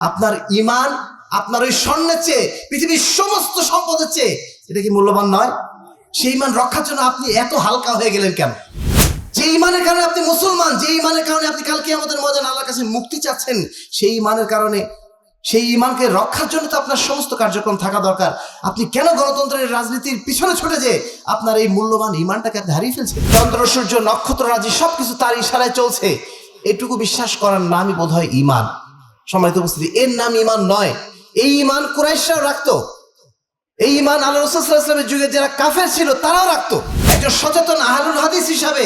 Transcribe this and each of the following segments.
আপনার ইমান আপনার ওই স্বর্ণের চেয়ে, পৃথিবীর সমস্ত সম্পদের চেয়ে, এটা কি মূল্যবান নয়? সেই ইমান রক্ষার জন্য আপনি এত হালকা হয়ে গেলেন কেন? যে ইমানের কারণে আপনি মুসলমান, যে ইমানের কারণে আপনি কালকে আমাদের মজান আল্লাহর কাছে মুক্তি চাচ্ছেন, সেই ইমানের কারণে, সেই ইমানকে রক্ষার জন্য তো আপনার সমস্ত কার্যক্রম থাকা দরকার। আপনি কেন গণতন্ত্রের রাজনীতির পিছনে ছুটে যে আপনার এই মূল্যবান ইমানটাকে আপনি হারিয়ে ফেলছেন? চন্দ্র, সূর্য, নক্ষত্র, রাজি, সবকিছু তার ইশারায় চলছে। এটুকু বিশ্বাস করার নামই বোধ হয় ইমান সম্মানিত উপস্থিতি এর নাম ইমান নয়। এই ইমান কুরাইশরাও রাখতো। এই ইমান আল্লাহ রসুলামের যুগে যারা কাফের ছিল তারাও রাখতো। একজন সচেতন আহলুল হাদিস হিসাবে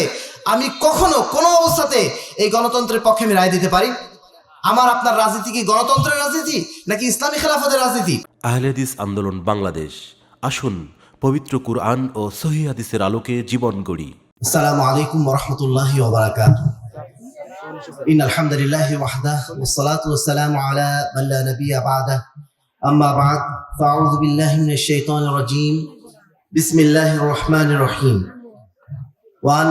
আমি কখনো কোনো অবস্থাতে এই গণতন্ত্রের পক্ষে আমি রায় দিতে পারি। আমার আপনার রাজনীতি কি গণতন্ত্রের রাজনীতি নাকি ইসলামী খেলাফতের রাজনীতি? আহলেদিস আন্দোলন বাংলাদেশ আসুন পবিত্র কুরআন ও সহি হাদিসের আলোকে জীবন গড়ি। আসসালামু আলাইকুম রহমতুল্লাহ ওবরাকাত إن الحمد لله وحده والصلاة والسلام على من لا نبي بعده. أما بعد فأعوذ بالله من الشيطان الرجيم. بسم الله الرحمن الرحيم. وأن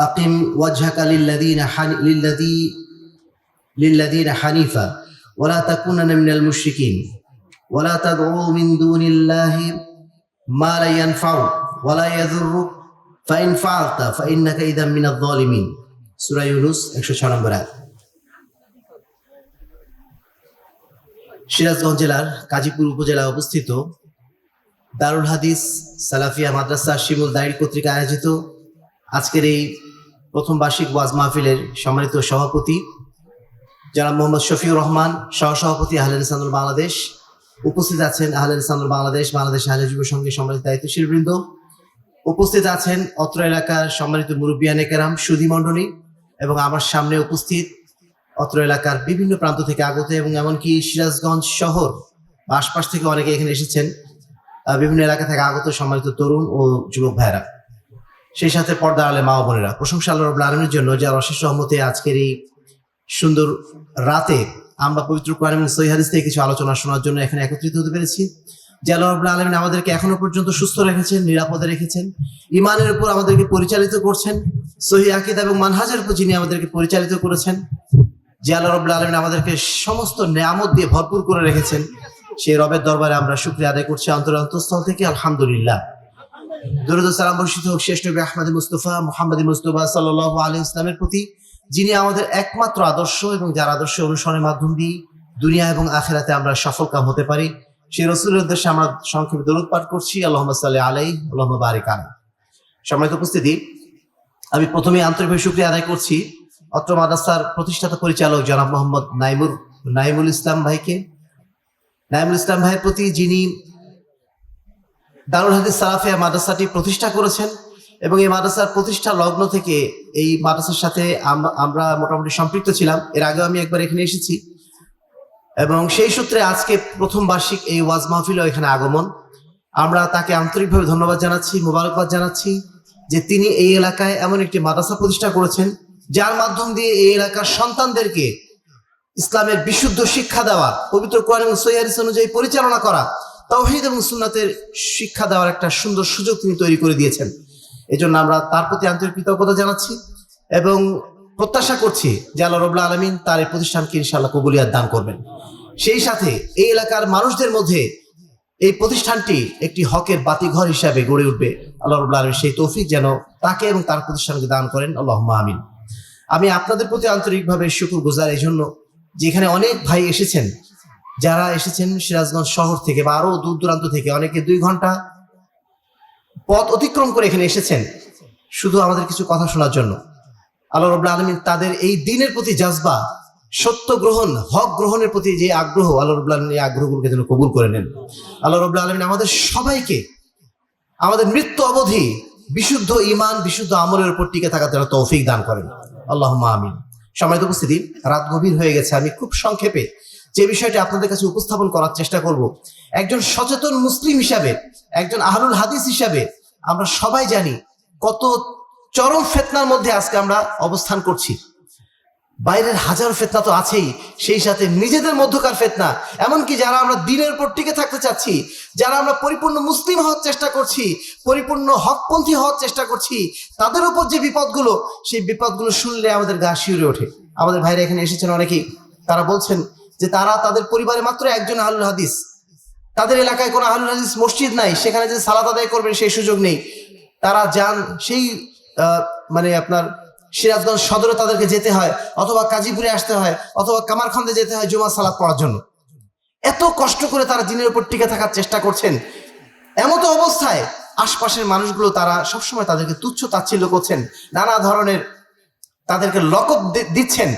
أقم وجهك للذين حن... للذي للذين حنيفا. ولا تكونن من المشركين. ولا تدعوا من دون الله ما لا ينفعك ولا يضرك فإن فعلت فإنك إذا من الظالمين. সুরা ইউনুস, একশো ছ নম্বর আয়াত। সিরাজগঞ্জ জেলার কাজীপুর উপজেলা অবস্থিত দারুল হাদিস সালাফিয়া মাদ্রাসা শিমুল দায়ের কর্তৃক আয়োজিত আজকের এই প্রথম বার্ষিক ওয়াজ মাহফিলের সম্মানিত সভাপতি জনাব মোহাম্মদ শফিউর রহমান, সহসভাপতি আহলেন ইসানুল বাংলাদেশ, উপস্থিত আছেন আহলেন ইসানুল বাংলাদেশ বাংলাদেশ আহলে যুব সঙ্গে সম্মানিত দায়িত্বশীল বৃন্দ। উপস্থিত আছেন অত্র এলাকার সম্মানিত মুরব্বিয়ানেকেরাম সুধী মন্ডলী এবং আমার সামনে উপস্থিত অত্র এলাকার বিভিন্ন প্রান্ত থেকে আগত এবং এমনকি সিরাজগঞ্জ শহর আশপাশ থেকে অনেকে এখানে এসেছেন বিভিন্ন এলাকা থেকে আগত সম্মানিত তরুণ ও যুবক ভাইরা সেই সাথে পর্দা আলে মা বোনেরা, প্রশংসা আল্লাহ আলমের জন্য যার অশেষ সহমতে আজকের এই সুন্দর রাতে আমরা পবিত্র কোরআন এবং সহি থেকে কিছু আলোচনা শোনার জন্য এখানে একত্রিত হতে পেরেছি। যে আল্লাহ আলমিন আমাদেরকে এখনও পর্যন্ত সুস্থ রেখেছেন, নিরাপদে রেখেছেন। ইমানের উপর আমাদেরকে পরিচালিত করছেন। সহি আকিদ এবং মানহাজের উপর যিনি আমাদেরকে পরিচালিত করেছেন, যে আল্লাহ আলমিন আমাদেরকে সমস্ত নিয়ামত দিয়ে ভরপুর করে রেখেছেন, সেই রবের দরবারে আমরা শুক্রিয়া আদায় করছি অন্তর অন্তঃস্থল থেকে, আলহামদুলিল্লাহ। দরুদ সালাম বর্ষিত হোক শেষ নবী আহমদ মুস্তফা, মোহাম্মদ মুস্তফা সাল্লাহ আলী ইসলামের প্রতি, যিনি আমাদের একমাত্র আদর্শ এবং যার আদর্শ অনুসরণের মাধ্যম দিয়ে দুনিয়া এবং আখেরাতে আমরা সফল কাম হতে পারি। সেই রসুলের উদ্দেশ্যে আমরা সংক্ষেপে দরুদ পাঠ করছি আল্লাহ সাল্লাহ আলাই আল্লাহ বারিক আলাই সম্মানিত উপস্থিতি, আমি প্রথমে আন্তরিকভাবে শুক্রিয়া আদায় করছি অত্র মাদ্রাসার প্রতিষ্ঠাতা পরিচালক জনাব মোহাম্মদ নাইমুর, নাইমুল ইসলাম ভাইকে। নাইমুল ইসলাম ভাইয়ের প্রতি যিনি দারুল হাদিস সালাফিয়া মাদ্রাসাটি প্রতিষ্ঠা করেছেন এবং এই মাদ্রাসার প্রতিষ্ঠা লগ্ন থেকে এই মাদ্রাসার সাথে আমরা মোটামুটি সম্পৃক্ত ছিলাম। এর আগেও আমি একবার এখানে এসেছি। এবং সেই সূত্রে আজকে প্রথম বার্ষিক এই ওয়াজ মাহফিলও এখানে আগমন। আমরা তাকে আন্তরিকভাবে ধন্যবাদ জানাচ্ছি, মোবারকবাদ জানাচ্ছি যে তিনি এই এলাকায় এমন একটি মাদ্রাসা প্রতিষ্ঠা করেছেন, যার মাধ্যম দিয়ে এই এলাকার সন্তানদেরকে ইসলামের বিশুদ্ধ শিক্ষা দেওয়া, পবিত্র কোরআন এবং সৈহারিস অনুযায়ী পরিচালনা করা, তৌহিদ এবং সুন্নাতের শিক্ষা দেওয়ার একটা সুন্দর সুযোগ তিনি তৈরি করে দিয়েছেন। এজন্য আমরা তার প্রতি আন্তরিক কৃতজ্ঞতা জানাচ্ছি এবং প্রত্যাশা করছি যে আল্লাহ রবুল্লা আলমিন তার এই প্রতিষ্ঠানকে ইনশাআল্লাহ কবুলিয়াত দান করবেন। সেই সাথে এই এলাকার মানুষদের মধ্যে এই প্রতিষ্ঠানটি একটি হকের বাতিঘর হিসাবে গড়ে উঠবে। আল্লাহ রবুল্লা আলমী সেই তৌফিক যেন তাকে এবং তার প্রতিষ্ঠানকে দান করেন। আল্লাহ আমিন। আমি আপনাদের প্রতি আন্তরিকভাবে শুকুর গুজার এই জন্য যে এখানে অনেক ভাই এসেছেন, যারা এসেছেন সিরাজগঞ্জ শহর থেকে বা আরও দূর দূরান্ত থেকে, অনেকে দুই ঘণ্টা পথ অতিক্রম করে এখানে এসেছেন শুধু আমাদের কিছু কথা শোনার জন্য। আল্লাহ রবুল্লা আলমিন তাদের এই দিনের প্রতি জাজবা সত্য গ্রহণ, হক গ্রহণের প্রতি যে আগ্রহ, আল্লাহ রবুল্লা আলমিন এই আগ্রহগুলোকে যেন কবুল করে নেন। আল্লাহ রবুল্লা আলমিন আমাদের সবাইকে আমাদের মৃত্যু অবধি বিশুদ্ধ ইমান বিশুদ্ধ আমলের উপর টিকে থাকার জন্য তৌফিক দান করেন। আল্লাহ আমিন। সম্মানিত উপস্থিতি, রাত গভীর হয়ে গেছে। আমি খুব সংক্ষেপে যে বিষয়টি আপনাদের কাছে উপস্থাপন করার চেষ্টা করব। একজন সচেতন মুসলিম হিসাবে, একজন আহলুল হাদিস হিসাবে আমরা সবাই জানি কত চরম ফেতনার মধ্যে আজকে আমরা অবস্থান করছি। বাইরের হাজার ফেতনা তো আছেই, সেই সাথে নিজেদের মধ্যকার ফেতনা। এমনকি যারা আমরা দিনের পর টিকে থাকতে চাচ্ছি, যারা আমরা পরিপূর্ণ মুসলিম হওয়ার চেষ্টা করছি, পরিপূর্ণ হকপন্থী হওয়ার চেষ্টা করছি, তাদের উপর যে বিপদগুলো, সেই বিপদগুলো শুনলে আমাদের গা শিউরে ওঠে। আমাদের ভাইরা এখানে এসেছেন অনেকেই। তারা বলছেন যে তারা তাদের পরিবারে মাত্র একজন আহলুল হাদিস। তাদের এলাকায় কোনো আহলুল হাদিস মসজিদ নাই, সেখানে যে সালাত আদায় করবেন সেই সুযোগ নেই। তারা যান, সেই মানে আপনার সিরাজগঞ্জ সদরে তাদেরকে যেতে হয়, অথবা কাজীপুরে আসতে হয়, অথবা কামারখন্দে যেতে হয় জুমা সালাত পড়ার জন্য। এত কষ্ট করে তারা দিনের উপর টিকে থাকার চেষ্টা করছেন। এমতো অবস্থায় আশপাশের মানুষগুলো তারা সবসময় তাদেরকে তুচ্ছ তাচ্ছিল্য করছেন, নানা ধরনের তাদেরকে লকব দিচ্ছেন।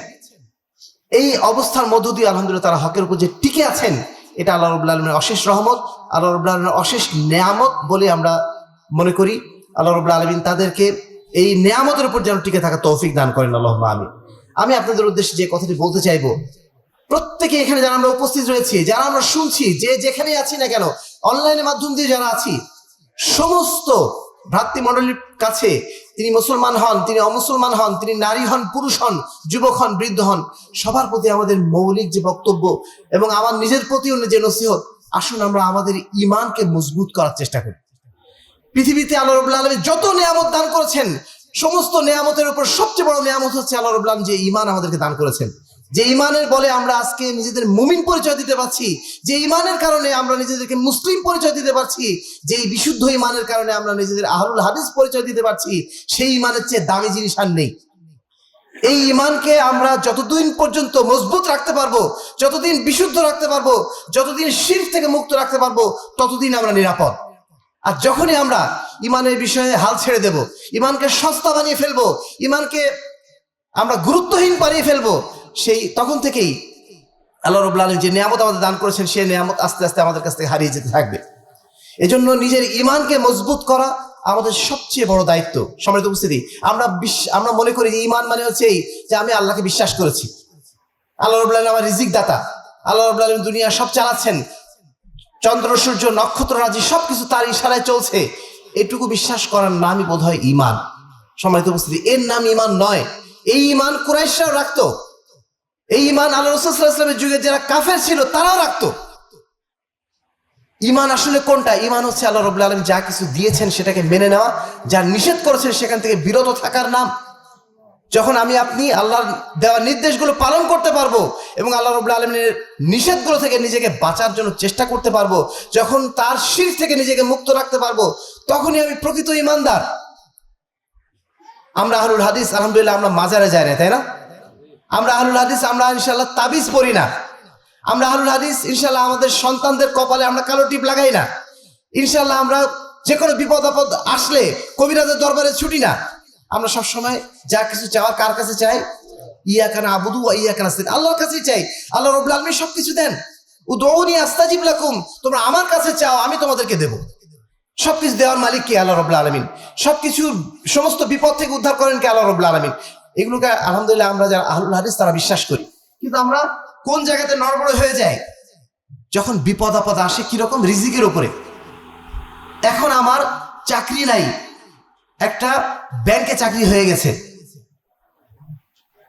এই অবস্থার মধ্য দিয়ে আলহামদুলিল্লাহ তারা হকের উপর যে টিকে আছেন, এটা আল্লাহ রবুল্লা আলমের অশেষ রহমত, আল্লাহ রবুল্লা আলমের অশেষ নেয়ামত বলে আমরা মনে করি। আল্লাহ রবুল্লা আলমিন তাদেরকে এই নেয়ামতের উপর যেন টিকে থাকা তৌফিক দান করেন আল্লাহ আমি আমি আপনাদের উদ্দেশ্যে যে কথাটি বলতে চাইব, প্রত্যেকে এখানে যারা আমরা উপস্থিত রয়েছি, যারা আমরা শুনছি, যে যেখানে আছি না কেন, অনলাইনের মাধ্যম দিয়ে যারা আছি, সমস্ত ভ্রাতৃমণ্ডলীর কাছে তিনি মুসলমান হন, তিনি অমুসলমান হন, তিনি নারী হন, পুরুষ হন, যুবক হন, বৃদ্ধ হন, সবার প্রতি আমাদের মৌলিক যে বক্তব্য এবং আমার নিজের প্রতিও যে নসিহত, আসুন আমরা আমাদের ইমানকে মজবুত করার চেষ্টা করি। পৃথিবীতে আল্লাহ রবুল্লা আলমী যত নিয়ামত দান করেছেন, সমস্ত নিয়ামতের উপর সবচেয়ে বড় নিয়ামত হচ্ছে আল্লাহ রবুল্লা আলম যে ইমান আমাদেরকে দান করেছেন। যে ইমানের বলে আমরা আজকে নিজেদের মুমিন পরিচয় দিতে পারছি, যে ইমানের কারণে আমরা নিজেদেরকে মুসলিম পরিচয় দিতে পারছি, যে বিশুদ্ধ ইমানের কারণে আমরা নিজেদের আহরুল হাদিস পরিচয় দিতে পারছি, সেই ইমানের চেয়ে দামি জিনিস আর নেই। এই ইমানকে আমরা যতদিন পর্যন্ত মজবুত রাখতে পারব, যতদিন বিশুদ্ধ রাখতে পারব, যতদিন শির থেকে মুক্ত রাখতে পারব, ততদিন আমরা নিরাপদ। আর যখনই আমরা ইমানের বিষয়ে হাল ছেড়ে দেব, ইমানকে সস্তা বানিয়ে ফেলব, ইমানকে আমরা গুরুত্বহীন বানিয়ে ফেলব, সেই তখন থেকেই আল্লাহ রবুল্লা আলম যে নিয়ামত আমাদের দান করেছেন, সেই নিয়ামত আস্তে আস্তে আমাদের কাছ থেকে হারিয়ে যেতে থাকবে। এজন্য নিজের ইমানকে মজবুত করা আমাদের সবচেয়ে বড় দায়িত্ব। সম্মানিত উপস্থিতি, আমরা আমরা মনে করি যে ইমান মানে হচ্ছে এই যে আমি আল্লাহকে বিশ্বাস করেছি। আল্লাহ রবুল্লা আলম আমার রিজিক দাতা আল্লাহ রবুল্লা আলম দুনিয়া সব চালাচ্ছেন। চন্দ্র, সূর্য, নক্ষত্র, রাজি সবকিছু তার ইশারায় চলছে। এটুকু বিশ্বাস করার নামই বোধ হয় ইমান সম্মানিত উপস্থিতি, এর নাম ইমান নয়। এই ইমান কুরাইশরাও রাখতো। এই ইমান আল্লাহ রসুলামের যুগে যারা কাফের ছিল, তারাও রাখতো। ইমান আসলে কোনটা? ইমান হচ্ছে আল্লাহ রবুল্লা আলম যা কিছু দিয়েছেন সেটাকে মেনে নেওয়া, যা নিষেধ করেছেন সেখান থেকে বিরত থাকার নাম। যখন আমি আপনি আল্লাহর দেওয়া নির্দেশগুলো পালন করতে পারব এবং আল্লাহ রবুল্লা আলমের নিষেধগুলো থেকে নিজেকে বাঁচার জন্য চেষ্টা করতে পারব, যখন তার শির থেকে নিজেকে মুক্ত রাখতে পারব, তখনই আমি প্রকৃত ইমানদার। আমরা আহলুল হাদিস, আলহামদুলিল্লাহ আমরা মাজারে যাই না, তাই না? আমরা আহলুল হাদিস, আমরা ইনশাল্লাহ তাবিজ পড়ি না। আমরা আহলুল হাদিস ইনশাল্লাহ আমাদের সন্তানদের কপালে আমরা কালো টিপ লাগাই না। ইনশাল্লাহ আমরা যে কোনো বিপদ আপদ আসলে কবিরাজের দরবারে ছুটি না। আমরা সব সময় যা কিছু চাওয়া কার কাছে চাই? ইয়া কানা আবুদু ইয়া কানা। আল্লাহর কাছেই চাই। আল্লাহ রবুল আলমী সবকিছু দেন। উদৌনি আস্তাজিব লাকুম। তোমরা আমার কাছে চাও, আমি তোমাদেরকে দেবো। সবকিছু দেওয়ার মালিক কে আল্লাহ রবুল্লা আলমিন? সবকিছু সমস্ত বিপদ থেকে উদ্ধার করেন কে আল্লাহ রবুল্লা আলমিন? এগুলোকে আলহামদুলিল্লাহ আমরা যারা আহুল হাদিস, তারা বিশ্বাস করি। কিন্তু আমরা কোন জায়গাতে নড়বড় হয়ে যায় যখন বিপদ আপদ আসে, কীরকম রিজিকের উপরে? এখন আমার চাকরি নাই একটা ব্যাংকে চাকরি হয়ে গেছে।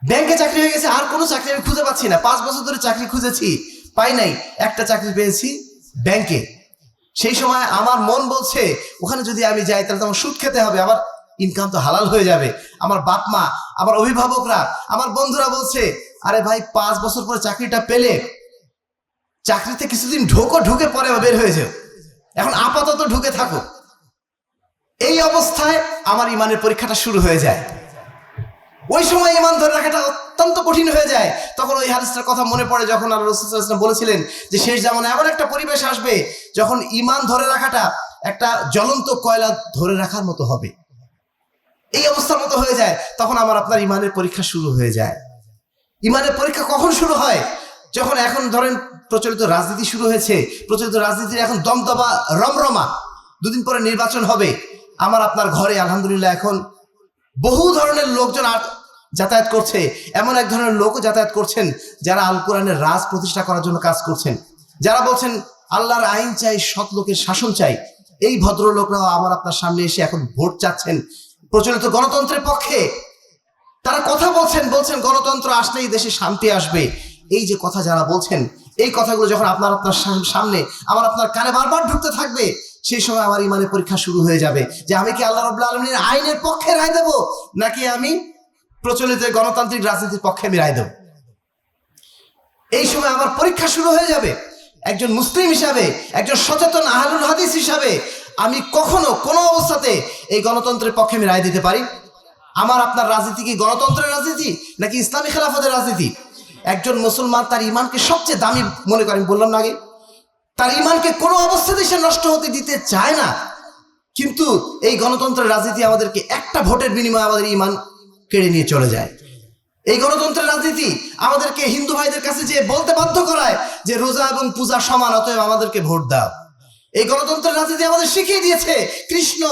ব্যাংকে চাকরি হয়ে গেছে, আর কোনো চাকরি আমি খুঁজে পাচ্ছি না। পাঁচ বছর ধরে চাকরি খুঁজেছি, পাই নাই। একটা চাকরি পেয়েছি ব্যাংকে সেই সময় আমার মন বলছে, ওখানে যদি আমি যাই, তাহলে তো আমার সুদ খেতে হবে, আবার ইনকাম তো হালাল হয়ে যাবে। আমার বাপ মা, আমার অভিভাবকরা, আমার বন্ধুরা বলছে, আরে ভাই, পাঁচ বছর পরে চাকরিটা পেলে চাকরিতে কিছুদিন ঢোকো, ঢুকে পরে বের হয়ে যাও। এখন আপাতত ঢুকে থাকো। এই অবস্থায় আমার ইমানের পরীক্ষাটা শুরু হয়ে যায়। ওই সময় ইমান ধরে রাখাটা অত্যন্ত কঠিন হয়ে যায়। তখন ওই হাদিসটার কথা মনে পড়ে যখন আল্লাহ রসুলাম বলেছিলেন যে শেষ জামানে এমন একটা পরিবেশ আসবে যখন ইমান ধরে রাখাটা একটা জ্বলন্ত কয়লা ধরে রাখার মতো হবে। এই অবস্থার মতো হয়ে যায়। তখন আমার আপনার ইমানের পরীক্ষা শুরু হয়ে যায়। ইমানের পরীক্ষা কখন শুরু হয়? যখন এখন ধরেন প্রচলিত রাজনীতি শুরু হয়েছে, প্রচলিত রাজনীতির এখন দমদমা রমরমা দুদিন পরে নির্বাচন হবে। আমার আপনার ঘরে, আলহামদুলিল্লাহ, এখন বহু ধরনের লোকজন যাতায়াত করছে। এমন এক ধরনের লোকও যাতায়াত করছেন যারা আল কোরআনের রাজ প্রতিষ্ঠা করার জন্য কাজ করছেন। যারা বলছেন, আল্লাহর আইন চাই, সৎ লোকের শাসন চাই। এই ভদ্রলোকরাও আমার আপনার সামনে এসে এখন ভোট চাচ্ছেন। প্রচলিত গণতন্ত্রের পক্ষে তারা কথা বলছেন বলছেন, গণতন্ত্র আসলেই দেশে শান্তি আসবে। এই যে কথা যারা বলছেন, এই কথাগুলো যখন আপনার আপনার সামনে, আমার আপনার কানে বারবার ঢুকতে থাকবে সেই সময় আমার ইমানের পরীক্ষা শুরু হয়ে যাবে যে আমি কি আল্লাহ রবুল্লা আলমীর আইনের পক্ষে রায় দেবো নাকি আমি প্রচলিত গণতান্ত্রিক রাজনীতির পক্ষে আমি রায় দেবো? এই সময় আমার পরীক্ষা শুরু হয়ে যাবে। একজন মুসলিম হিসাবে, একজন সচেতন আহলুল হাদিস হিসাবে আমি কখনো কোনো অবস্থাতে এই গণতন্ত্রের পক্ষে আমি রায় দিতে পারি? আমার আপনার রাজনীতি কি গণতন্ত্রের রাজনীতি নাকি ইসলামী খেলাফতের রাজনীতি? একজন মুসলমান তার ইমানকে সবচেয়ে দামি মনে করেন, বললাম না আগে। তার ইমানকে কোনো অবস্থাতে সে নষ্ট হতে দিতে চায় না। কিন্তু এই গণতন্ত্রের রাজনীতি আমাদেরকে একটা ভোটের বিনিময়ে আমাদের ইমান কেড়ে নিয়ে চলে যায়। এই গণতন্ত্রের রাজনীতি আমাদেরকে হিন্দু ভাইদের কাছে যে বলতে বাধ্য করায় যে রোজা এবং পূজা সমান, অতএব আমাদেরকে ভোট দাও। এই গণতন্ত্রের রাজনীতি আমাদের শিখিয়ে দিয়েছে কৃষ্ণ,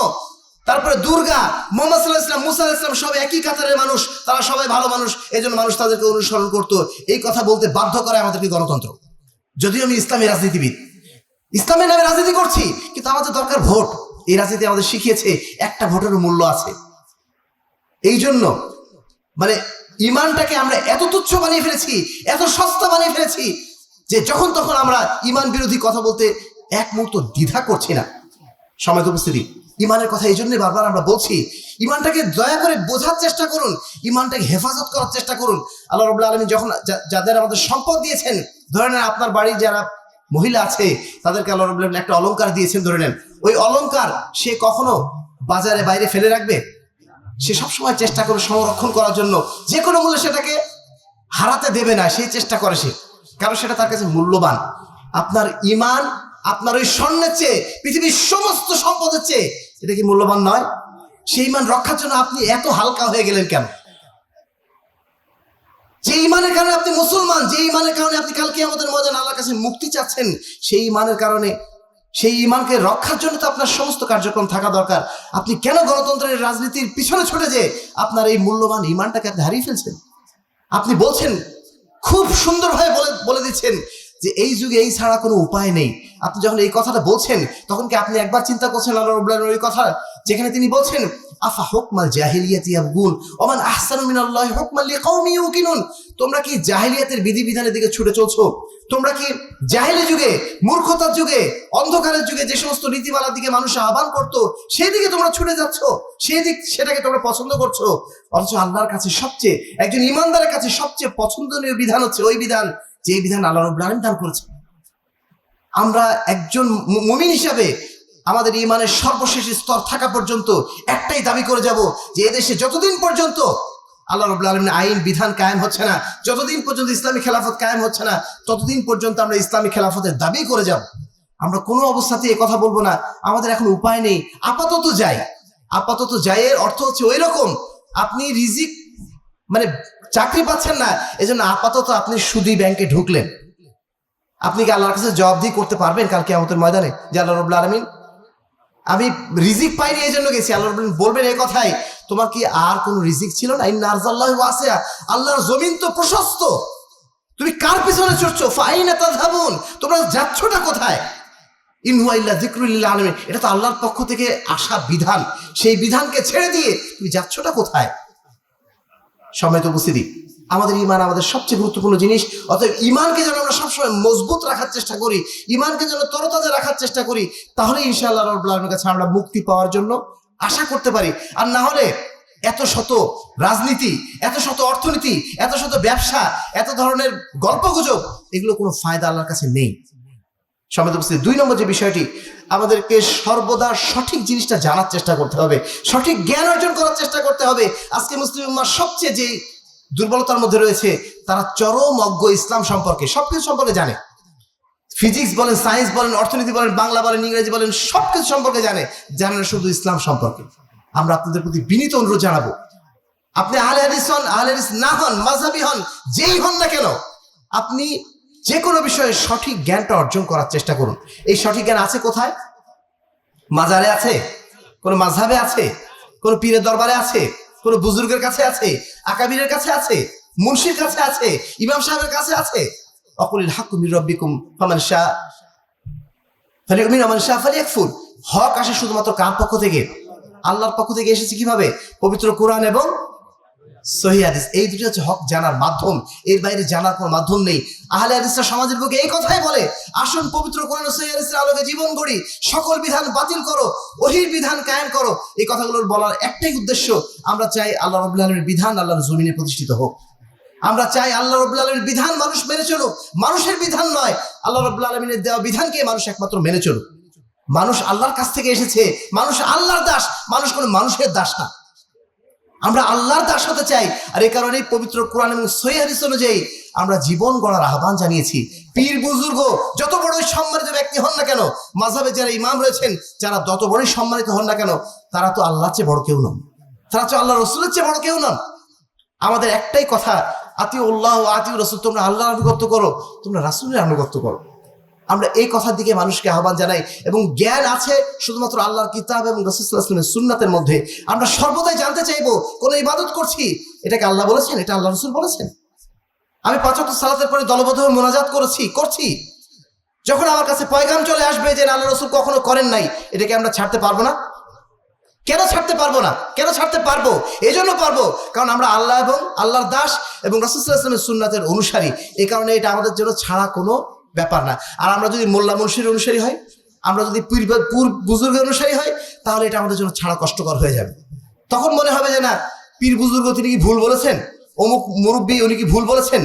তারপরে দুর্গা, মোহাম্মদ সাল্লাহ ইসলাম মুসা ইসলাম সব একই কাতারের মানুষ, তারা সবাই ভালো মানুষ এই জন্য মানুষ তাদেরকে অনুসরণ করতো। এই কথা বলতে বাধ্য করে আমাদেরকে গণতন্ত্র। যদিও আমি ইসলামী রাজনীতিবিদ ইসলামের নামে রাজনীতি করছি, কিন্তু আমাদের দরকার ভোট। এই রাজনীতি আমাদের শিখিয়েছে, একটা ভোটেরও মূল্য আছে। এই জন্য মানে ইমানটাকে আমরা এত তুচ্ছ বানিয়ে ফেলেছি, এত সস্তা বানিয়ে ফেলেছি, যে যখন তখন আমরা ইমান বিরোধী কথা বলতে এক মুহূর্ত দ্বিধা করছি না। সময় উপস্থিতি, ইমানের কথা এই জন্যই বারবার আমরা বলছি, ইমানটাকে দয়া করে বোঝার চেষ্টা করুন, ইমানটাকে হেফাজত করার চেষ্টা করুন। আল্লাহ রবুল্লা আলমী যখন যাদের আমাদের সম্পদ দিয়েছেন ধরেন আপনার বাড়ির যারা মহিলা আছে, তাদেরকে আল্লাহ আলমী একটা অলঙ্কার দিয়েছেন, ধরে নেন। ওই অলঙ্কার সে কখনো বাজারে বাইরে ফেলে রাখবে? সে সবসময় চেষ্টা করে সংরক্ষণ করার জন্য। যে কোনো মূল্যে সেটাকে হারাতে দেবে না, সেই চেষ্টা করে সে। কারণ সেটা তার কাছে মূল্যবান। আপনার ইমান, আপনার ওই স্বর্ণের চেয়ে, পৃথিবীর সমস্ত সম্পদের চেয়ে, এটা কি মূল্যবান নয়? সেই ইমান রক্ষার জন্য আপনি এত হালকা হয়ে গেলেন কেন? যে ইমানের কারণে আপনি মুসলমান যে ইমানের কারণে আপনি কালকে আমাদের ময়দান আল্লাহর কাছে মুক্তি চাচ্ছেন, সেই ইমানের কারণে, সেই ইমানকে রক্ষার জন্য তো আপনার সমস্ত কার্যক্রম থাকা দরকার। আপনি কেন গণতন্ত্রের রাজনীতির পিছনে ছুটে যে আপনার এই মূল্যবান ইমানটাকে আপনি হারিয়ে ফেলছেন? আপনি বলছেন, খুব সুন্দরভাবে বলে বলে দিচ্ছেন যে এই যুগে এই ছাড়া কোনো উপায় নেই। আপনি যখন এই কথাটা বলছেন, তখন কি আপনি একবার চিন্তা করছেন আল্লাহ রব্লান ওই কথা, যেখানে তিনি বলছেন আফা হুকমাল জাহিলিয়াতি আবগুন ওমান লিকাউমি ইউকিনুন? তোমরা কি জাহিলিয়াতের বিধিবিধানের দিকে ছুটে চলছো? তোমরা কি জাহিলি যুগে, মূর্খতার যুগে, অন্ধকারের যুগে যে সমস্ত নীতিমালার দিকে মানুষ আহ্বান করতো, সেই দিকে তোমরা ছুটে যাচ্ছ? সেই দিক, সেটাকে তোমরা পছন্দ করছ? অথচ আল্লাহর কাছে সবচেয়ে, একজন ইমানদারের কাছে সবচেয়ে পছন্দনীয় বিধান হচ্ছে ওই বিধান, যে বিধান আল্লাহ রব্বুল দান করেছে আমরা একজন মুমিন হিসাবে আমাদের ইমানের সর্বশেষ স্তর থাকা পর্যন্ত একটাই দাবি করে যাব যে এদেশে যতদিন পর্যন্ত আল্লাহ রবুল্লা আলমিন আইন, বিধান কায়েম হচ্ছে না, যতদিন পর্যন্ত ইসলামী খেলাফত কায়েম হচ্ছে না, ততদিন পর্যন্ত আমরা ইসলামী খেলাফতের দাবি করে যাব। আমরা কোনো অবস্থাতে এ কথা বলব না। আমাদের এখন উপায় নেই। আপাতত যাই। আপাতত যাইয়ের অর্থ হচ্ছে ওই রকম। আপনি রিজিক মানে চাকরি পাচ্ছেন না, এজন্য আপাতত আপনি সুদি ব্যাংকে ঢুকলেন। আপনি কি আল্লাহর কাছে জবাবদি করতে পারবেন কালকে আমাদের ময়দানে যে আল্লাহ রবুল্লা আলমিন আমি রিজিক পাইনি এই জন্য গেছি। আল্লাহ বলবেন এই কথাই, তোমার কি আর কোন রিজিক ছিল না? এই নার্জাল্লাহ ওয়াসিয়া। আল্লাহর জমিন তো প্রশস্ত। তুমি কার পিছনে চড়ছো? ফাইনা তাযহাবুন। তোমরা যাচ্ছোটা কোথায়? ইনহুয়াইল্লা জিক্রুল্লাহ আলামিন। এটা তো আল্লাহর পক্ষ থেকে আসা বিধান। সেই বিধানকে ছেড়ে দিয়ে তুমি যাচ্ছটা কোথায়? সময় উপস্থিতি, আমাদের ইমান আমাদের সবচেয়ে গুরুত্বপূর্ণ জিনিস, অতএব ইমানকে যেন আমরা সবসময় মজবুত রাখার চেষ্টা করি ইমানকে যেন তরতাজা রাখার চেষ্টা করি, তাহলে ইনশাআল্লাহ রব্বুল আলমীর কাছে আমরা মুক্তি পাওয়ার জন্য আশা করতে পারি। আর না হলে এত শত রাজনীতি, এত শত অর্থনীতি, এত শত ব্যবসা, এত ধরনের গল্পগুজব, এগুলো কোনো ফায়দা আল্লাহর কাছে নেই। সমেত উপস্থিত। দুই নম্বর যে বিষয়টি, আমাদেরকে সর্বদা সঠিক জিনিসটা জানার চেষ্টা করতে হবে। সঠিক জ্ঞান অর্জন করার চেষ্টা করতে হবে। আজকে মুসলিম সবচেয়ে যে দুর্বলতার মধ্যে রয়েছে, তারা চরম অজ্ঞ ইসলাম সম্পর্কে সবকিছু সম্পর্কে জানে। ফিজিক্স বলেন, সায়েন্স বলেন, অর্থনীতি বলেন, বাংলা বলেন, ইংরেজি বলেন, সবকিছু সম্পর্কে জানে। জানে না শুধু ইসলাম সম্পর্কে। আমরা আপনাদের প্রতি বিনীত অনুরোধ জানাব। আপনি আহলে হাদিস হন, আহলে হাদিস না হন মাঝহাবি হন, যেই হন না কেন, আপনি যে কোনো বিষয়ে সঠিক জ্ঞানটা অর্জন করার চেষ্টা করুন। এই সঠিক জ্ঞান আছে কোথায়? মাজারে আছে? কোনো মাঝহাবে আছে? কোনো পীরের দরবারে আছে? কোনো বুজুর্গের কাছে আছে? আকাবিরের কাছে আছে? মুন্সির কাছে আছে? ইমাম সাহেবের কাছে আছে? অকুলিল হাক্কু মির রব্বিকুম ফামান শাহ। ফালিউমিন আমান শাহ ফালিয়াকফুর। হক আসে শুধুমাত্র কার পক্ষ থেকে? আল্লাহর পক্ষ থেকে এসেছে কীভাবে? পবিত্র কোরআন এবং সহি হাদিস। এই দুটো হচ্ছে হক জানার মাধ্যম। এর বাইরে জানার কোনো মাধ্যম নেই। আহলে হাদিসরা সমাজের বুকে এই কথাই বলে, আসুন পবিত্র কোরআন সহি হাদিসের আলোকে জীবন গড়ি, সকল বিধান বাতিল করো, ওহির বিধান কায়েম করো। এই কথাগুলোর বলার একটাই উদ্দেশ্য, আমরা চাই আল্লাহ রাব্বুল আলামিনের বিধান আল্লাহর জমিনে প্রতিষ্ঠিত হোক। আমরা চাই আল্লাহ রবুল্লা আলমীর বিধান মানুষ মেনে চলুক। মানুষের বিধান নয়, আল্লাহ রবুল্লা আলমিনের দেওয়া বিধানকে মানুষ একমাত্র মেনে চলুক। মানুষ আল্লাহর কাছ থেকে এসেছে, মানুষ আল্লাহর দাস, মানুষ কোনো মানুষের দাস না। আমরা আল্লাহর দাস হতে চাই। আর এই কারণে পবিত্র কোরআন এবং সহি হাদিস অনুযায়ী আমরা জীবন গড়ার আহ্বান জানিয়েছি। পীর, বুজুর্গ, যত বড়ই সম্মানিত ব্যক্তি হন না কেন মাঝাবে যারা ইমাম রয়েছেন, যারা যত বড়ই সম্মানিত হন না কেন, তারা তো আল্লাহর চেয়ে বড় কেউ নন। তারা তো আল্লাহ রসুলের চেয়ে বড় কেউ নন। আমাদের একটাই কথা আতি উল্লাহ আতি রসুল, তোমরা আল্লাহর আনুগত্য করো, তোমরা রাসুলের আনুগত্য করো। আমরা এই কথার দিকে মানুষকে আহ্বান জানাই এবং জ্ঞান আছে শুধুমাত্র আল্লাহর কিতাব এবং রসুলের সুন্নাতের মধ্যে। আমরা সর্বদাই জানতে চাইব, কোন ইবাদত করছি? এটাকে আল্লাহ বলেছেন, এটা আল্লাহ রসুল বলেছেন। আমি পাঁচক সালাতের পরে দলবদ্ধভাবে মোনাজাত করেছি, করছি। যখন আমার কাছে পয়গাম চলে আসবে যে আল্লাহ রসুল কখনো করেন নাই, এটাকে আমরা ছাড়তে পারব না? কেন ছাড়তে পারব না? কেন ছাড়তে পারব? এই জন্য পারব। কারণ আমরা আল্লাহ এবং আল্লাহর দাস এবং রসুলামের সুন্নাতের অনুসারী। এই কারণে এটা আমাদের জন্য ছাড়া কোনো ব্যাপার না। আর আমরা যদি মোল্লা মুন্সির অনুসারী হয়, আমরা যদি পীর পূর বুজুর্গের অনুসারী হয়, তাহলে এটা আমাদের জন্য ছাড়া কষ্টকর হয়ে যাবে। তখন মনে হবে যে না, পীর বুজুর্গ তিনি কি ভুল বলেছেন? অমুক মুরব্বী উনি কি ভুল বলেছেন?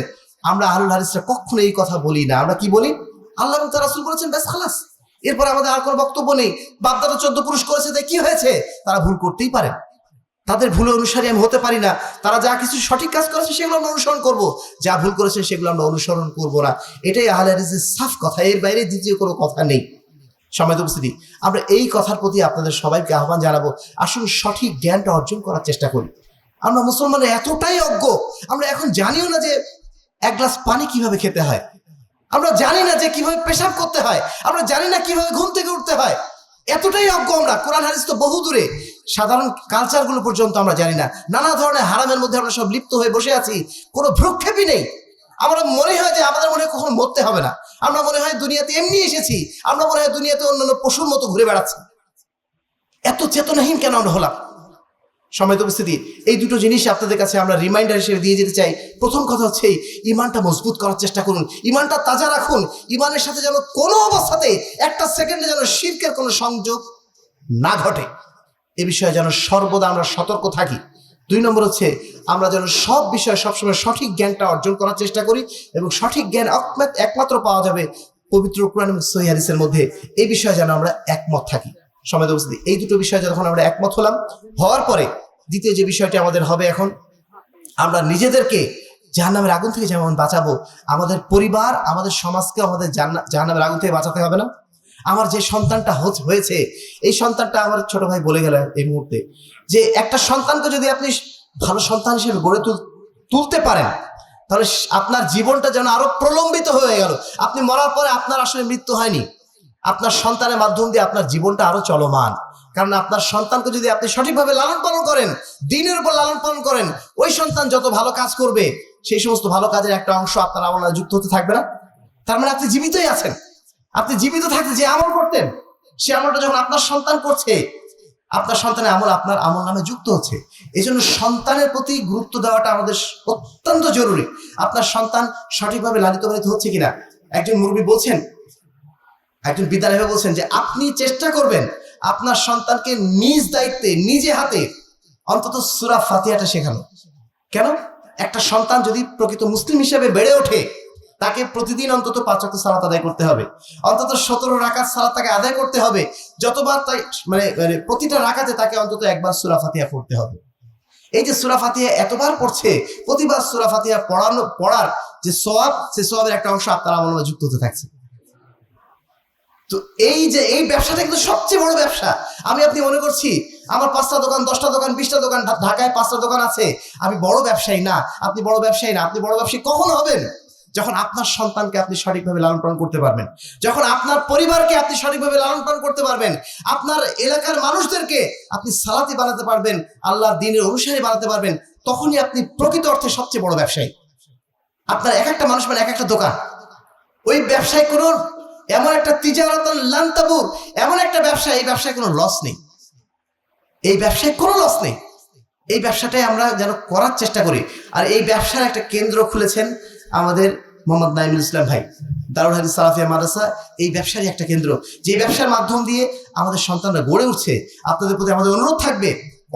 আমরা আলুল হারিসরা কখনো এই কথা বলি না। আমরা কি বলি? আল্লাহ তার রাসুল বলেছেন, ব্যাস খালাস। এরপর আমাদের আর কোনো বক্তব্য নেই। বাপদাদা চোদ্দ পুরুষ করেছে, তাই কি হয়েছে? তারা ভুল করতেই পারে তাদের ভুল অনুসারী আমি হতে পারি না। তারা যা কিছু সঠিক কাজ করেছে সেগুলো আমরা অনুসরণ করব। যা ভুল করেছে সেগুলো আমরা অনুসরণ করব না। এটাই আহলে হাদিসের সাফ কথা। এর বাইরে দ্বিতীয় কোনো কথা নেই। সময় উপস্থিতি, আমরা এই কথার প্রতি আপনাদের সবাইকে আহ্বান জানাব, আসুন সঠিক জ্ঞানটা অর্জন করার চেষ্টা করি। আমরা মুসলমানরা এতটাই অজ্ঞ, আমরা এখন জানিও না যে এক গ্লাস পানি কীভাবে খেতে হয়। আমরা জানি না যে কীভাবে পেশাব করতে হয়। আমরা জানি না কীভাবে ঘুম থেকে উঠতে হয়। এতটাই অজ্ঞ আমরা। কোরআন হাদিস তো বহু দূরে সাধারণ কালচারগুলো পর্যন্ত আমরা জানি না। নানা ধরনের হারামের মধ্যে আমরা সব লিপ্ত হয়ে বসে আছি। কোনো ভ্রুক্ষেপই নেই। আমরা মনে হয় যে আমাদের মনে হয় কখনো মরতে হবে না। আমরা মনে হয় দুনিয়াতে এমনি এসেছি। আমরা মনে হয় দুনিয়াতে অন্যান্য পশুর মতো ঘুরে বেড়াচ্ছি। এত চেতনাহীন কেন আমরা হলাম? সময় উপস্থিতি, এই দুটো জিনিস আপনাদের কাছে আমরা রিমাইন্ডার হিসেবে দিয়ে যেতে চাই। প্রথম কথা হচ্ছে ইমানটা মজবুত করার চেষ্টা করুন। ইমানটা তাজা রাখুন। ইমানের সাথে যেন কোনো অবস্থাতে একটা সেকেন্ডে যেন শির্কের কোনো সংযোগ না ঘটে। এ বিষয়ে যেন সর্বদা আমরা সতর্ক থাকি। দুই নম্বর হচ্ছে, আমরা যেন সব বিষয়ে সবসময় সঠিক জ্ঞানটা অর্জন করার চেষ্টা করি এবং সঠিক জ্ঞান একমাত্র- পাওয়া যাবে পবিত্র কোরআন এবং মধ্যে। এই বিষয়ে যেন আমরা একমত থাকি। সময় উপস্থিতি। এই দুটো বিষয়ে যখন আমরা একমত হলাম, হওয়ার পরে দ্বিতীয় যে বিষয়টি আমাদের হবে এখন, আমরা নিজেদেরকে জাহান্নামের আগুন থেকে যেমন বাঁচাবো, আমাদের পরিবার, আমাদের সমাজকে আমাদের জাহান্নামের আগুন থেকে বাঁচাতে হবে না। আমার যে সন্তানটা হয়েছে, এই সন্তানটা আমার ছোট ভাই বলে গেল এই মুহূর্তে যে একটা সন্তানকে যদি আপনি ভালো সন্তান হিসেবে গড়ে তুল তুলতে পারেন, তাহলে আপনার জীবনটা যেন আরও প্রলম্বিত হয়ে গেল। আপনি মরার পরে আপনার আসলে মৃত্যু হয়নি। আপনার সন্তানের মাধ্যম দিয়ে আপনার জীবনটা আরও চলমান। কারণ আপনার সন্তানকে যদি আপনি সঠিকভাবে লালন পালন করেন, দিনের উপর লালন পালন করেন, ওই সন্তান যত ভালো কাজ করবে, সেই সমস্ত ভালো কাজের একটা অংশ আপনার আমলে যুক্ত হতে থাকবে না। তার মানে আপনি জীবিতই আছেন। আপনি জীবিত থাকতে যে আমল করতেন, সে আমলটা যখন আপনার সন্তান করছে, আপনার সন্তানের আমল আপনার আমল নামে যুক্ত হচ্ছে। এই জন্য সন্তানের প্রতি গুরুত্ব দেওয়াটা আমাদের অত্যন্ত জরুরি। আপনার সন্তান সঠিকভাবে লালিত পালিত হচ্ছে কিনা? একজন মুরব্বী বলছেন, একজন বিদ্যালয় বলছেন যে, আপনি চেষ্টা করবেন আপনার সন্তানকে নিজ দায়িত্বে, নিজে হাতে অন্তত সুরা ফাতিয়াটা শেখানো। কেন? একটা সন্তান যদি প্রকৃত মুসলিম হিসেবে বেড়ে ওঠে তাকে প্রতিদিন অন্তত পাঁচ ওয়াক্ত সালাত আদায় করতে হবে। অন্তত সতেরো রাকাত সালাত তাকে আদায় করতে হবে। যতবার তাই মানে মানে প্রতিটা রাকাতে তাকে অন্তত একবার সুরা ফাতিহা পড়তে হবে। এই যে সুরা ফাতিহা এতবার পড়ছে, প্রতিবার সুরা ফাতিহা পড়ানো, পড়ার যে সোয়াব সে সোয়াবের একটা অংশ আপনার নামে যুক্ত হতে থাকছে। তো এই যে, এই ব্যবসাটা কিন্তু সবচেয়ে বড় ব্যবসা। আমি, আপনি মনে করছি, আমার পাঁচটা দোকান, দশটা দোকান, বিশটা দোকান ঢাকায় পাঁচটা দোকান আছে। আমি বড় ব্যবসায়ী না, আপনি বড় ব্যবসায়ী না, আপনি বড় ব্যবসায়ী, কখন হবেন। যখন আপনার সন্তানকে আপনি সঠিকভাবে লালন পালন করতে পারবেন, যখন আপনার পরিবারকে আপনি সঠিকভাবে লালন পালন করতে পারবেন, আপনার এলাকার মানুষদেরকে আপনি সালাতি বানাতে পারবেন, আল্লাহর দিনের অনুসারী বানাতে পারবেন, তখনই আপনি প্রকৃত অর্থে সবচেয়ে বড় ব্যবসায়ী। আপনার এক একটা মানুষ মানে এক একটা দোকান। ওই ব্যবসায় কোনো এমন একটা তিজারতন লান্তাবুর, এমন একটা ব্যবসা এই ব্যবসায় কোনো লস নেই। এই ব্যবসায় কোনো লস নেই। এই ব্যবসাটাই আমরা যেন করার চেষ্টা করি। আর এই ব্যবসার একটা কেন্দ্র খুলেছেন আমাদের মোহাম্মদ নাইমুল ইসলাম ভাই, দারুল হাদিস সালাফিয়া মাদ্রাসা, এই ব্যবসারই একটা কেন্দ্র। যে ব্যবসার মাধ্যম দিয়ে আমাদের সন্তানরা গড়ে উঠছে, আপনাদের প্রতি আমাদের অনুরোধ থাকবে,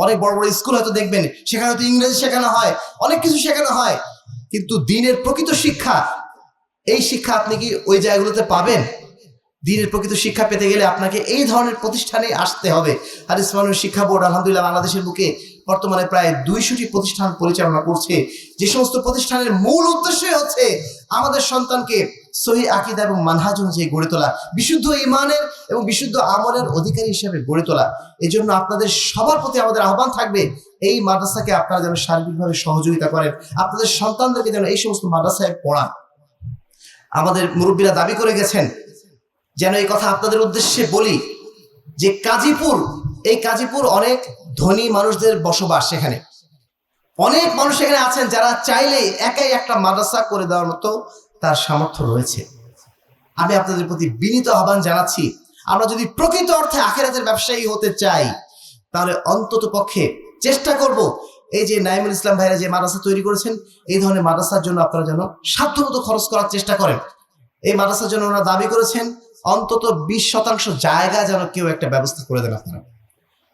অনেক বড় বড় স্কুল হয়তো দেখবেন, সেখানে হয়তো ইংরেজি শেখানো হয়, অনেক কিছু শেখানো হয়, কিন্তু দিনের প্রকৃত শিক্ষা, এই শিক্ষা আপনি কি ওই জায়গাগুলোতে পাবেন? দিনের প্রকৃত শিক্ষা পেতে গেলে আপনাকে এই ধরনের প্রতিষ্ঠানে আসতে হবে। হাদিস মানুষ শিক্ষা বোর্ড, আলহামদুলিল্লাহ, বাংলাদেশের বুকে বর্তমানে প্রায় দুইশোটি প্রতিষ্ঠান পরিচালনা করছে। যে সমস্ত প্রতিষ্ঠানের মূল উদ্দেশ্যই হচ্ছে আমাদের সন্তানকে সহি আকিদা এবং মানহাজ অনুযায়ী গড়ে তোলা, বিশুদ্ধ ইমানের এবং বিশুদ্ধ আমলের অধিকারী হিসেবে গড়ে তোলা। এই জন্য আপনাদের সবার প্রতি আমাদের আহ্বান থাকবে, এই মাদ্রাসাকে আপনারা যেন সার্বিকভাবে সহযোগিতা করেন, আপনাদের সন্তানদেরকে যেন এই সমস্ত মাদ্রাসায় পড়ান। আমাদের মুরব্বীরা দাবি করে গেছেন, যেন এই কথা আপনাদের উদ্দেশ্যে বলি যে কাজীপুর, এই কাজীপুর অনেক ধনী মানুষদের বসবাস সেখানে। অনেক মানুষ এখানে আছেন যারা চাইলে একাই একটা মাদ্রাসা করে দেওয়ার মতো তার সামর্থ্য রয়েছে। আমি আপনাদের প্রতি বিনীত আহ্বান জানাচ্ছি, আমরা যদি প্রকৃত অর্থে আখেরাতের ব্যবসায়ী হতে চাই, তাহলে অন্তত পক্ষে চেষ্টা করব এই যে নাইমুল ইসলাম ভাইরা যে মাদ্রাসা তৈরি করেছেন, এই ধরনের মাদ্রাসার জন্য আপনারা যেন সাধ্যমতো খরচ করার চেষ্টা করেন। এই মাদ্রাসার জন্য ওনারা দাবি করেছেন, অন্তত বিশ শতাংশ জায়গা যেন কেউ একটা ব্যবস্থা করে দেন আপনারা।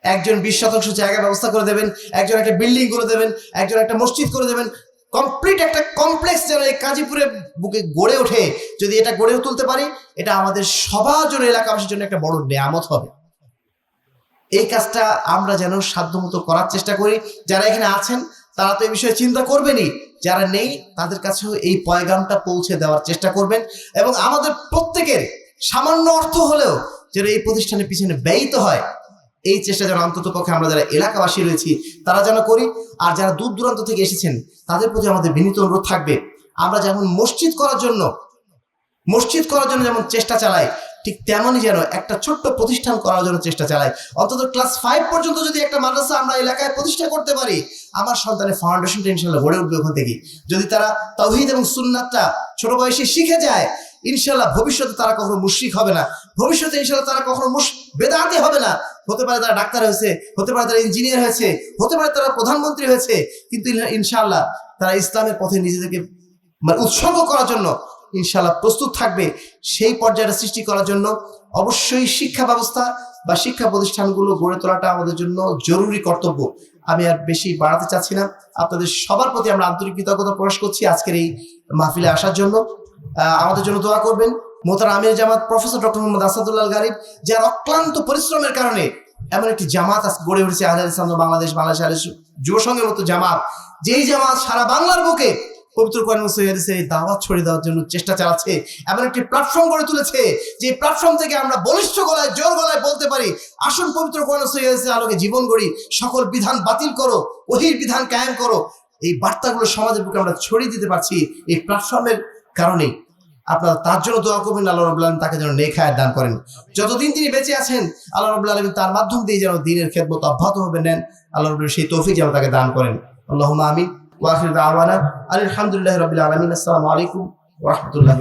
একজন বিশ শতাংশ জায়গা ব্যবস্থা করে দেবেন, একজন একটা বিল্ডিং করে দেবেন, একজন একটা মসজিদ করে দেবেন। কমপ্লিট একটা কমপ্লেক্স যেন এই কাজীপুরে বুকে গড়ে ওঠে। যদি এটা গড়ে তুলতে পারি, এটা আমাদের সবার জন্য, এলাকাবাসীর জন্য একটা বড় নেয়ামত হবে। এই কাজটা আমরা যেন সাধ্যমতো করার চেষ্টা করি। যারা এখানে আছেন, তারা তো এই বিষয়ে চিন্তা করবেনই। যারা নেই, তাদের কাছেও এই পয়গামটা পৌঁছে দেওয়ার চেষ্টা করবেন। এবং আমাদের প্রত্যেকের সামান্য অর্থ হলেও যেন এই প্রতিষ্ঠানের পিছনে ব্যয়িত হয়। এই চেষ্টা যেন অন্তত পক্ষে আমরা যারা এলাকাবাসী রয়েছি, তারা যেন করি। আর যারা দূর দূরান্ত থেকে এসেছেন, তাদের প্রতি আমাদের বিনীত অনুরোধ থাকবে। আমরা যেমন মসজিদ করার জন্য, মসজিদ করার জন্য যেমন চেষ্টা চালাই, ঠিক তেমনই যেন একটা ছোট্ট প্রতিষ্ঠান করার জন্য চেষ্টা চালাই। অন্তত ক্লাস ফাইভ পর্যন্ত যদি একটা মাদ্রাসা আমরা এলাকায় প্রতিষ্ঠা করতে পারি, আমার সন্তানের ফাউন্ডেশনটা ইনশাল্লাহ গড়ে উঠবে ওখান থেকে যদি তারা তৌহিদ এবং সুন্নাতটা ছোট বয়সে শিখে যায়, ইনশাল্লাহ ভবিষ্যতে তারা কখনো মুশরিক হবে না। ভবিষ্যতে ইনশাল্লাহ তারা কখনো বেদাতি হবে না। হতে পারে তারা ডাক্তার হয়েছে, হতে পারে তারা ইঞ্জিনিয়ার হয়েছে, হতে পারে তারা প্রধানমন্ত্রী হয়েছে, কিন্তু ইনশাল্লাহ তারা ইসলামের পথে নিজেদেরকে মানে উৎসর্গ করার জন্য ইনশাল্লাহ প্রস্তুত থাকবে। সেই পর্যায়টা সৃষ্টি করার জন্য অবশ্যই শিক্ষা ব্যবস্থা বা শিক্ষা প্রতিষ্ঠানগুলো গড়ে তোলাটা আমাদের জন্য জরুরি কর্তব্য। আমি আর বেশি বাড়াতে চাচ্ছি না। আপনাদের সবার প্রতি আমরা আন্তরিক কৃতজ্ঞতা প্রকাশ করছি আজকের এই মাহফিলে আসার জন্য। আমাদের জন্য দোয়া করবেন। মোতার আমির জামাত প্রফেসর ডক্টর মোহাম্মদ আসাদুল্লাহ গারিব যার অক্লান্ত পরিশ্রমের কারণে এমন একটি জামাত গড়ে উঠেছে আহলে ইসলাম বাংলাদেশ বাংলাদেশ আহলে যুব সংঘের মতো জামাত। যেই জামাত সারা বাংলার বুকে পবিত্র কোরআন সহিহ এই দাওয়াত ছড়িয়ে দেওয়ার জন্য চেষ্টা চালাচ্ছে, এমন একটি প্ল্যাটফর্ম গড়ে তুলেছে, যে প্ল্যাটফর্ম থেকে আমরা বলিষ্ঠ গলায়, জোর গলায় বলতে পারি, আসুন পবিত্র কোরআন হাদিসের আলোকে জীবন গড়ি, সকল বিধান বাতিল করো ওহির বিধান কায়েম করো। এই বার্তাগুলো সমাজের বুকে আমরা ছড়িয়ে দিতে পারছি এই প্ল্যাটফর্মের কারণে আপনারা তার জন্য দোয়া করবেন আল্লাহ রবুল্লা আলম তাকে যেন নেখায় দান করেন। যতদিন তিনি বেঁচে আছেন আল্লাহ রবুল্লা আলম তার মাধ্যম দিয়ে যেন দিনের খেদমত অব্যাহত হবে নেন আল্লাহ রবুল্লা সেই তৌফিক যেন তাকে দান করেন। আল্লাহ আমিন। ওয়াফির আওয়ানা আলহামদুলিল্লাহ রবিল আলমিন। আসসালামু আলাইকুম ওরহমতুল্লাহ